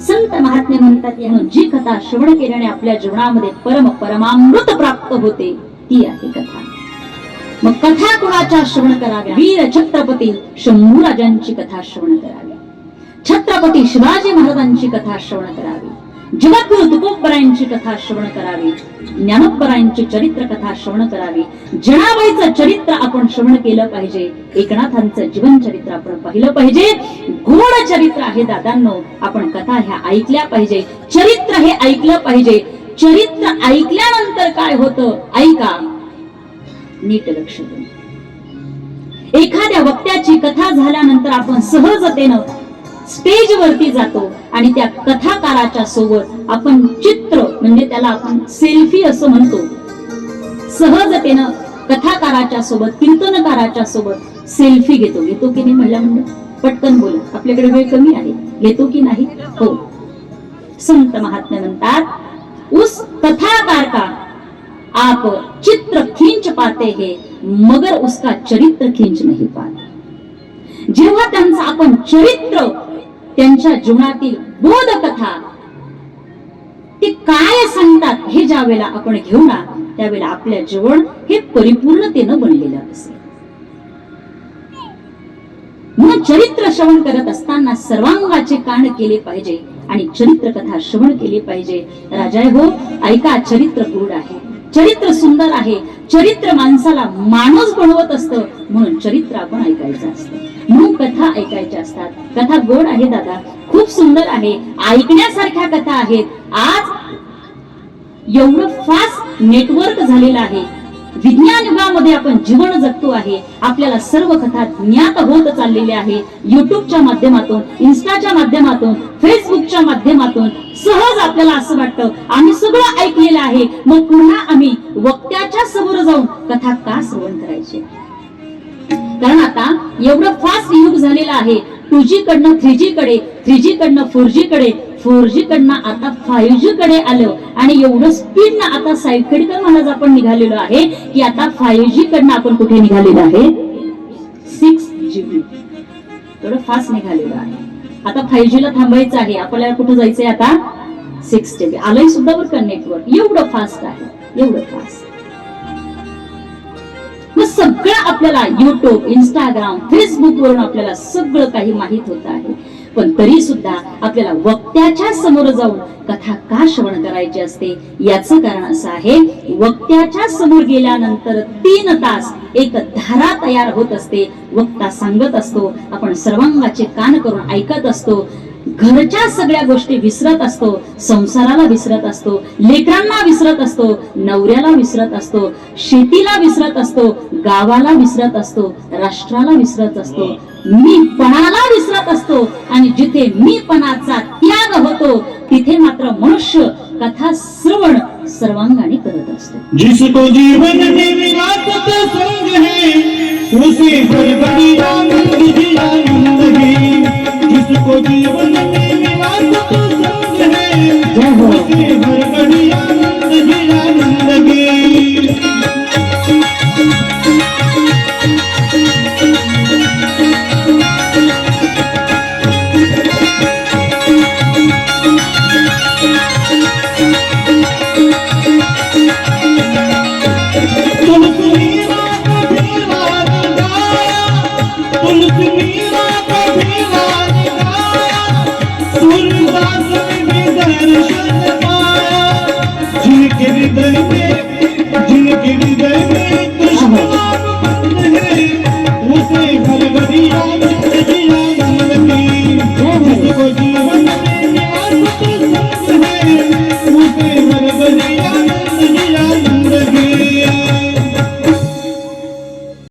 संत महात्मे म्हणतात यानं जी कथा श्रवण केल्याने आपल्या जीवनामध्ये परम परमामृत प्राप्त होते ती आहे कथा. मग कथा कुणाच्या श्रवण कराव्या? वीर छत्रपती शंभूराजांची कथा श्रवण करावी. छत्रपती शिवाजी महाराजांची कथा श्रवण करावी. जगद्गुरु तुकोबरायांची कथा श्रवण करावी. ज्ञानोबरायांची चरित्र कथा श्रवण करावी. जनाबाईचं चरित्र आपण श्रवण केलं पाहिजे. एकनाथांचं जीवन चरित्र आपण पाहिलं पाहिजे. गोड चरित्र आहे दादांनो. आपण कथा ह्या ऐकल्या पाहिजे. चरित्र हे ऐकलं पाहिजे. चरित्र ऐकल्यानंतर काय होतं? ऐका. नीट लक्ष देऊन एखाद्या वक्त्याची कथा झाल्यानंतर आपण सहजतेनं स्टेज वरती जातो आणि त्या कथाकाराच्या सोबत आपण चित्र म्हणजे त्याला आपण सेल्फी असं म्हणतो. सहजतेनं कथाकाराच्या सोबत कीर्तनकाराच्या सोबत सेल्फी घेतो. घेतो की नाही म्हणल्या म्हणजे? पटकन बोल. आपल्याकडे वेळ कमी आहे. घेतो की नाही? हो. संत महात्म्या म्हणतात उस कथाकार का? आप चित्र खिंच पाते हे मगर उसका चरित्र खिंच नाही पाते. जेव्हा त्यांचं आपण चरित्र त्यांच्या जीवनातील बोध कथा ते काय सांगतात हे ज्या वेळेला आपण घेऊ ना त्यावेळेला आपल्या जीवन हे परिपूर्णतेनं बनलेलं असेल म्हणून चरित्र श्रवण करत असताना सर्वांगाचे कान केले पाहिजे आणि चरित्र कथा श्रवण केली पाहिजे. राजा हो ऐका चरित्र गोड आहे. चरित्र सुंदर आहे. चरित्र माणसाला माणूस बनवत असतं. म्हणून चरित्र आपण ऐकायचं असतं. म्हणून कथा ऐकायच्या असतात. कथा गोड आहे दादा. खूप सुंदर आहे. ऐकण्यासारख्या कथा आहेत. आज एवढं फास्ट नेटवर्क झालेलं आहे. विज्ञान युगामध्ये आपण जीवन जगतो आहे. आपल्याला सर्व कथा ज्ञात होत चाललेले आहे. युट्यूबच्या माध्यमातून इन्स्टाच्या माध्यमातून फेसबुकच्या माध्यमातून सहज आपल्याला असं वाटतं आम्ही सगळं ऐकलेलं आहे. मग पुन्हा आम्ही वक्त्याच्या समोर जाऊन कथा का श्रवण करायची? कारण आता एवढं फास्ट युग झालेलं आहे. टू जी कडनं थ्री जी कडे थ्री जी कडनं फोर जी कडे फोर जी कडनं आता फाईव्ह जी कडे आलं. आणि एवढं स्पीड ना आता सायकडकर महाराज आपण निघालेलो आहे की आता फाईव्ह जी कडनं आपण कुठे निघालेलो आहे? सिक्स जीबी थोडं फास्ट निघालेलं आहे. आता फाईव्ह जी ला थांबायचं आहे. आपल्याला कुठं जायचंय आता? सिक्स जीबी आलंय सुद्धा बरं का नेटवर्क एवढं फास्ट आहे. एवढं फास्ट मग सगळं आपल्याला युट्यूब इंस्टाग्राम फेसबुक वरून आपल्याला सगळं काही माहीत होत आहे. पण तरी सुद्धा आपल्याला वक्त्याच्या समोर जाऊन कथा का श्रवण करायची असते? याचं कारण असं आहे वक्त्याच्या समोर गेल्यानंतर तीन तास एक धारा तयार होत असते. वक्ता सांगत असतो आपण सर्वांगाचे कान करून ऐकत असतो. घरच्या सगळ्या गोष्टी विसरत असतो संसाराला विसरत असतो लेकरांना विसरत असतो नवऱ्याला विसरत असतो शेतीला विसरत असतो गावाला विसरत असतो राष्ट्राला विसरत असतो मी पणाला विसरत असतो आणि जिथे मी पणाचा त्याग होतो तिथे मात्र मनुष्य कथा श्रवण सर्वांगाने करत असतो. जिसको जीवन में संग है उसे सूरदास ने